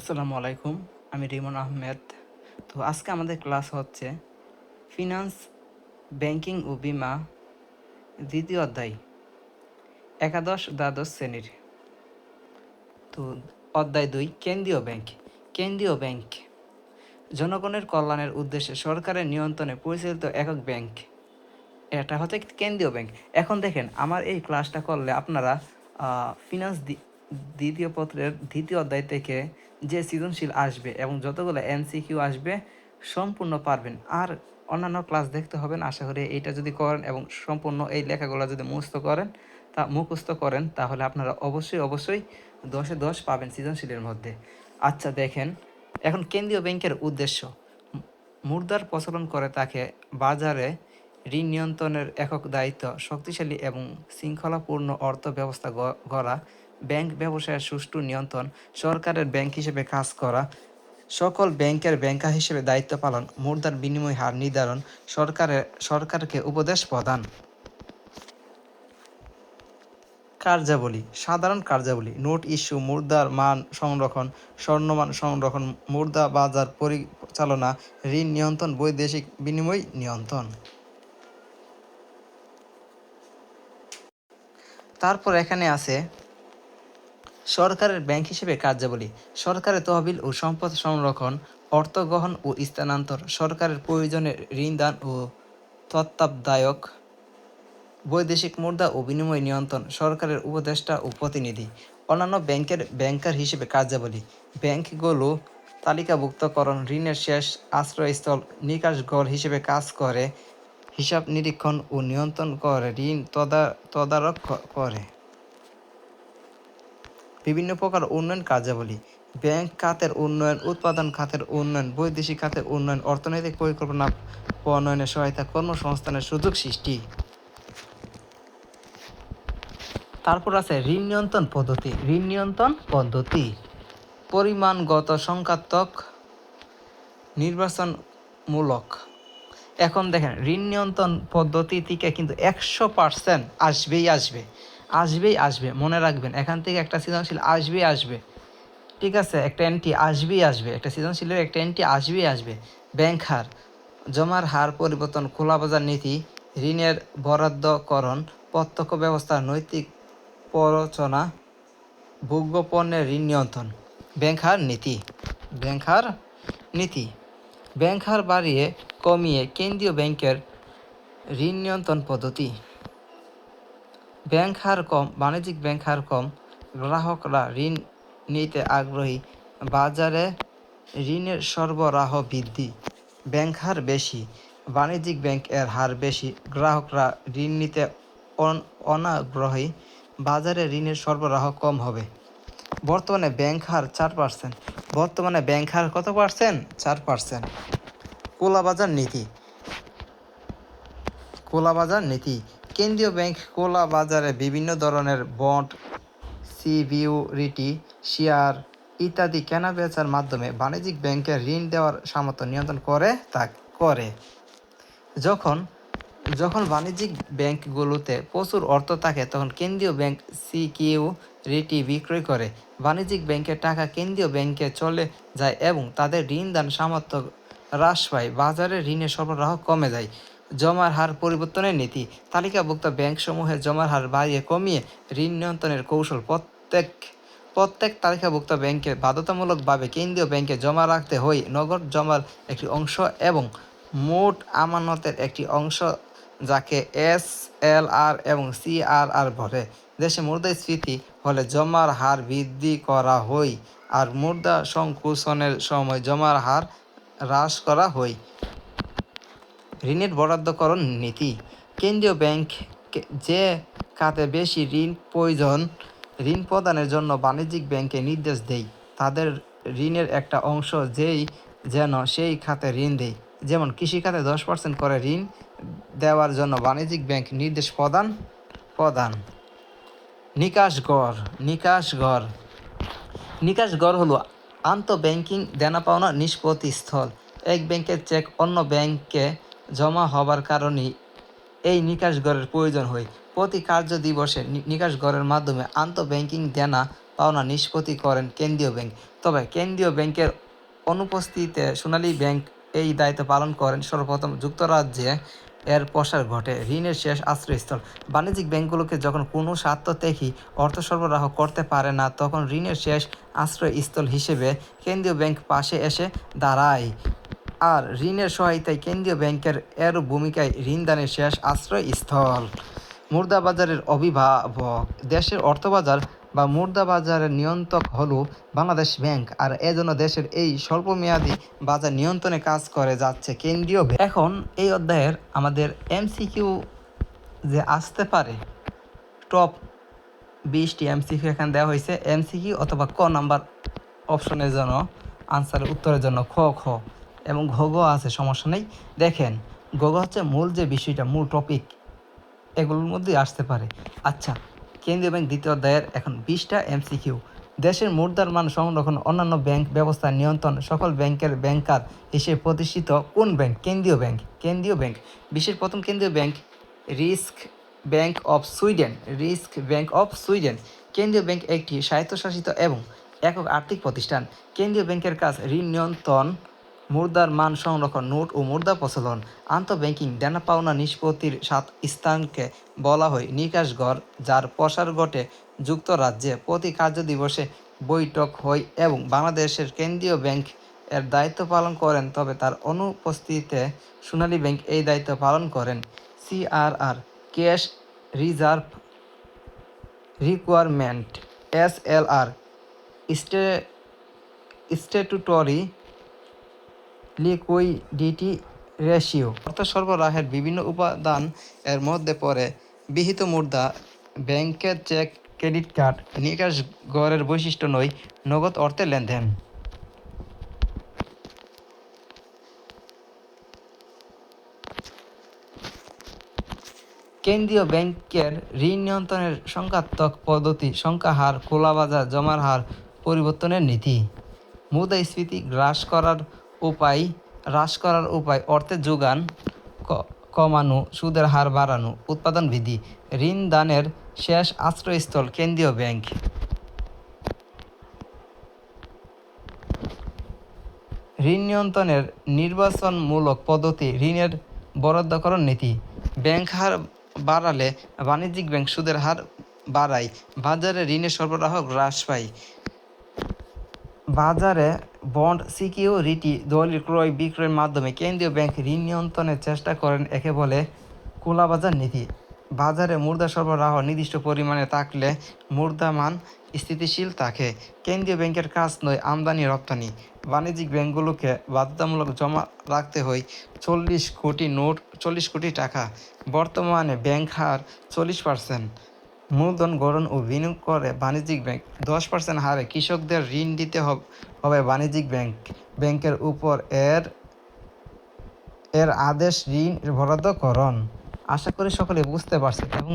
আসসালামু আলাইকুম, আমি রিমন আহমেদ। তো আজকে আমাদের ক্লাস হচ্ছে ফিনান্স, ব্যাংকিং ও বিমা দ্বিতীয় অধ্যায়, একাদশ দ্বাদশ শ্রেণির। তো অধ্যায় দুই, কেন্দ্রীয় ব্যাংক। কেন্দ্রীয় ব্যাংক, জনগণের কল্যাণের উদ্দেশ্যে সরকারের নিয়ন্ত্রণে পরিচালিত একক ব্যাংক। এটা হচ্ছে কেন্দ্রীয় ব্যাংক। এখন দেখেন, আমার এই ক্লাসটা করলে আপনারা ফিনান্স দ্বিতীয় পত্রের দ্বিতীয় অধ্যায় থেকে যে সৃজনশীল আসবে এবং যতগুলো এমসিকিউ আসবে, সম্পূর্ণ পারবেন। আর অন্যান্য ক্লাস দেখতে হবে না আশা করি এইটা যদি করেন এবং সম্পূর্ণ এই লেখাগুলো যদি মুখস্থ করেন, তা মুখস্থ করেন, তাহলে আপনারা অবশ্যই অবশ্যই দশে দশ পাবেন সৃজনশীলের মধ্যে। আচ্ছা দেখেন, এখন কেন্দ্রীয় ব্যাংকের উদ্দেশ্য। মুদ্রার প্রচলন করে তাকে বাজারে ঋণ নিয়ন্ত্রণের একক দায়িত্ব, শক্তিশালী এবং শৃঙ্খলাপূর্ণ অর্থ ব্যবস্থা গড়া ব্যাংক ব্যবসায়ের সুষ্ঠু নিয়ন্ত্রণ সরকারের ব্যাংক হিসেবে কাজ করা, সকল ব্যাংকের ব্যাংকার হিসেবে দায়িত্ব পালন, মুদ্রার বিনিময় হার নির্ধারণ, সরকারের, সরকারকে উপদেশ প্রদান। কার্যাবলী, সাধারণ কার্যাবলী, নোট ইস্যু, মুদ্রার মান সংরক্ষণ, স্বর্ণমান সংরক্ষণ, মুদ্রা বাজার পরিচালনা, ঋণ নিয়ন্ত্রণ, বৈদেশিক বিনিময় নিয়ন্ত্রণ। তারপর এখানে আছে সরকারের ব্যাংক হিসেবে কার্যাবলী, সরকারের তহবিল ও সম্পদ সংরক্ষণ, অর্থ গ্রহণ ও স্থানান্তর, সরকারের প্রয়োজনে ঋণদান ও তত্ত্বাবধায়ক, বৈদেশিক মুদ্রা ও বিনিময় নিয়ন্ত্রণ, সরকারের উপদেষ্টা ও প্রতিনিধি, অন্যান্য ব্যাংকের ব্যাংকার হিসেবে কার্যাবলী। ব্যাংকগুলো তালিকাভুক্তকরণ, ঋণের শেষ আশ্রয়স্থল, নিকাশঘর হিসেবে কাজ করে, হিসাব নিরীক্ষণ ও নিয়ন্ত্রণ করে, ঋণ তদা, তদারক করে। বিভিন্ন প্রকার উন্নয়ন কার্যাবলী, ব্যাংক খাতের উন্নয়ন, উৎপাদন খাতের উন্নয়ন, বৈদেশিক খাতের উন্নয়ন, অর্থনৈতিক পরিকল্পনা প্রণয়নে সহায়তা কর্মসংস্থানের সুযোগ সৃষ্টি। তারপর আছে ঋণ নিয়ন্ত্রণ পদ্ধতি, ঋণ নিয়ন্ত্রণ পদ্ধতি। পরিমাণগত সংখ্যাত্মক নির্বাচনমূলক। এখন দেখেন, ঋণ নিয়ন্ত্রণ পদ্ধতি থেকে কিন্তু একশো পার্সেন্ট আসবেই আসবে। আসবেই আসবে, মনে রাখবেন। এখান থেকে একটা সৃজনশীল আসবেই আসবে। ঠিক আছে? একটা এন্ট্রি আসবেই আসবে। একটা সৃজনশীলের একটা এন্ট্রি আসবেই আসবে। ব্যাংক হার, জমার হার পরিবর্তন, খোলা বাজার নীতি, ঋণের বরাদ্দকরণ, প্রত্যক্ষ ব্যবস্থা, নৈতিক প্ররোচনা ভোগ্য পণ্যের ঋণ নিয়ন্ত্রণ। ব্যাংক হার নীতি। ব্যাংক হার নীতি। ব্যাংক হার বাড়িয়ে কমিয়ে কেন্দ্রীয় ব্যাংকের ঋণ নিয়ন্ত্রণ পদ্ধতি। ব্যাংক হার কম, বাণিজ্যিক ব্যাংক হার কম, গ্রাহকরা ঋণ নিতে আগ্রহী। বাজারে ঋণের সরবরাহ বৃদ্ধি, ব্যাংক হার বেশি, বাণিজ্যিক ব্যাংক এর হার বেশি, গ্রাহকরা ঋণ নিতে অনাগ্রহী। বাজারে ঋণের সরবরাহ কম হবে। বর্তমানে ব্যাংক হার চার পার্সেন্ট। বর্তমানে ব্যাংক হার কত পার্সেন্ট? চার পার্সেন্ট। কোলাবাজার নীতি। কোলাবাজার নীতি। কেন্দ্রীয় ব্যাংক কোলা বাজারে বিভিন্ন ধরনের বন্ড সিবিউরিটি শেয়ার ইত্যাদি কেনা বেচার মাধ্যমে বাণিজ্যিক ব্যাংকের ঋণ দেওয়ার সামর্থ্য নিয়ন্ত্রণ করে তা করে। যখন যখন বাণিজ্যিক ব্যাংকগুলোতে প্রচুর অর্থ থাকে, তখন কেন্দ্রীয় ব্যাংক সিকিউ রিটি বিক্রয় করে। বাণিজ্যিক ব্যাংকের টাকা কেন্দ্রীয় ব্যাংকে চলে যায় এবং তাদের ঋণ দান সামর্থ্য হ্রাস পায়। বাজারে ঋণের সরবরাহ কমে যায়। জমার হার পরিবর্তনের নীতি। তালিকাভুক্ত ব্যাংকসমূহের জমার হার বাড়িয়ে কমিয়ে ঋণ নিয়ন্ত্রণের কৌশল প্রত্যেক প্রত্যেক তালিকাভুক্ত ব্যাংকে বাধ্যতামূলকভাবে কেন্দ্রীয় ব্যাংকে জমা রাখতে হয়। নগদ জমার একটি অংশ এবং মোট আমানতের একটি অংশ যাকে এস এল আর এবং সি আর আর বলে। দেশে মুদ্রাস্ফীতি হলে জমার হার বৃদ্ধি করা হয় আর মুদ্রা সংকুচনের সময় জমার হার হ্রাস করা হয়। ঋণের বরাদ্দকরণ নীতি। কেন্দ্রীয় ব্যাংক যে খাতে বেশি ঋণ প্রয়োজন, ঋণ প্রদানের জন্য বাণিজ্যিক ব্যাংকে নির্দেশ দেয়। তাদের ঋণের একটা অংশ যেই যেন সেই খাতে ঋণ দেয়। যেমন কৃষি খাতে দশ পার্সেন্ট করে ঋণ দেওয়ার জন্য বাণিজ্যিক ব্যাংক নির্দেশ প্রদান প্রদান। নিকাশ গড় নিকাশ গড়। নিকাশ গড় হলো আন্ত ব্যাংকিং দেনা পাওনা নিষ্পত্তি স্থল। এক ব্যাংকের চেক অন্য ব্যাংকে জমা হবার কারণে এই নিকাশ গড়ের প্রয়োজন হয়। প্রতি কার্য দিবসে নিকাশ ঘরের মাধ্যমে আন্তঃব্যাংকিং দেনা পাওনা নিষ্পত্তি করেন কেন্দ্রীয় ব্যাংক। তবে কেন্দ্রীয় ব্যাংকের অনুপস্থিতিতে সোনালী ব্যাংক এই দায়িত্ব পালন করেন। সর্বপ্রথম যুক্তরাজ্যে এর প্রসার ঘটে। ঋণের শেষ আশ্রয়স্থল। বাণিজ্যিক ব্যাংকগুলোকে যখন কোনো স্বার্থত্যাগী অর্থ সরবরাহ করতে পারে না, তখন ঋণের শেষ আশ্রয়স্থল হিসেবে কেন্দ্রীয় ব্যাংক পাশে এসে দাঁড়ায়। আর ঋণের সহায়তায় কেন্দ্রীয় ব্যাংকের এর ভূমিকায় ঋণদানের শেষ আশ্রয়স্থল। মুদ্রা বাজারের অভিভাবক। দেশের অর্থবাজার বা মুদ্রা বাজারের নিয়ন্ত্রক হলো বাংলাদেশ ব্যাংক আর এজন্য দেশের এই স্বল্পমেয়াদী বাজার নিয়ন্ত্রণে কাজ করে যাচ্ছে কেন্দ্রীয় ব্যাংক। এখন এই অধ্যায়ের আমাদের এমসিকিউ যে আসতে পারে, টপ বিশটি এমসিকিউ এখানে দেওয়া হয়েছে। এমসিকিউ অথবা ক নাম্বার অপশনের জন্য, আনসারের উত্তরের জন্য খ খ। এবং ঘ গ আছে, সমস্যা নেই। দেখেন ঘ গ হচ্ছে মূল যে বিষয়টা, মূল টপিক এগুলোর মধ্যেই আসতে পারে। আচ্ছা কেন্দ্রীয় ব্যাংক দ্বিতীয় অধ্যায়ের এখন বিশটা এমসিকিউ দেশের মুদ্রার মান সংরক্ষণ অন্যান্য ব্যাংক ব্যবস্থা নিয়ন্ত্রণ, সকল ব্যাংকের ব্যাংকার হিসেবে প্রতিষ্ঠিত কোন ব্যাংক? কেন্দ্রীয় ব্যাংক। কেন্দ্রীয় ব্যাংক। বিশ্বের প্রথম কেন্দ্রীয় bank Riksbank of Sweden Riksbank of Sweden কেন্দ্রীয় ব্যাংক একটি স্বায়ত্তশাসিত এবং একক আর্থিক প্রতিষ্ঠান। কেন্দ্রীয় ব্যাংকের কাজ ঋণ নিয়ন্ত্রণ মুদ্রার মান সংরক্ষণ, নোট ও মুদ্রা প্রচলন। আন্তঃব্যাংকিং দেনা পাওনা নিষ্পত্তির সাত স্থানকে বলা হয়। নিকাশঘর যার প্রসার ঘটে যুক্তরাজ্যে। প্রতি কার্য দিবসে বৈঠক হয় এবং বাংলাদেশের কেন্দ্রীয় ব্যাংক এর দায়িত্ব পালন করেন, তবে তার অনুপস্থিতিতে সোনালী ব্যাংক এই দায়িত্ব পালন করেন। CRR, cash reserve requirement, SLR, stay statutory liquidity ratio. অর্থ সরবরাহের বিভিন্ন উপাদান এর মধ্যে পড়ে বিহিত মুদ্রা, ব্যাংকের চেক, ক্রেডিট কার্ড, নিকাশ গড়ের বৈশিষ্ট্য নয়, নগদ অর্থের লেনদেন। কেন্দ্রীয় ব্যাংকের ঋণ নিয়ন্ত্রণের সংখ্যাত্মক পদ্ধতি, সংখ্যা হার, খোলা বাজার, জমার হার, পরিবর্তনের নীতি। মুদ্রাস্ফীতি হ্রাস করার উপায়, হ্রাস করার উপায়, অর্থের যোগান কমানো, সুদের হার বাড়ানো, উৎপাদন বৃদ্ধি, ঋণ দানের শেষ আশ্রয়স্থল, কেন্দ্রীয় ব্যাংক। ঋণ নিয়ন্ত্রণের নির্বাচনমূলক পদ্ধতি, ঋণের বরাদ্দকরণ নীতি। ব্যাংক হার বাড়ালে বাণিজ্যিক ব্যাংক সুদের হার বাড়ায়। বাজারে ঋণের সরবরাহ হ্রাস পায়। বাজারে বন্ড সিকিউরিটি দলিল, ক্রয়, বিক্রয়ের মাধ্যমে কেন্দ্রীয় ব্যাংক ঋণ নিয়ন্ত্রণের চেষ্টা করেন, একে বলে খোলাবাজার নীতি। বাজারে মুদ্রা সরবরাহ নির্দিষ্ট পরিমাণে থাকলে মুদ্রা মান স্থিতিশীল থাকে। কেন্দ্রীয় ব্যাংকের কাজ নয়, আমদানি, রপ্তানি। বাণিজ্যিক ব্যাংকগুলোকে বাধ্যতামূলক জমা রাখতে হয় চল্লিশ কোটি নোট, চল্লিশ কোটি টাকা। বর্তমানে ব্যাংক হার চল্লিশ পার্সেন্ট। মূলধন গঠন ও বিনিয়োগ করে বাণিজ্যিক ব্যাংক। দশ পার্সেন্ট হারে কৃষকদের ঋণ দিতে হবে বাণিজ্যিক ব্যাংক। ব্যাংকের উপর এর এর আদেশ ঋণ বরাদ্দকরণ। আশা করি সকলে বুঝতে পারছে এবং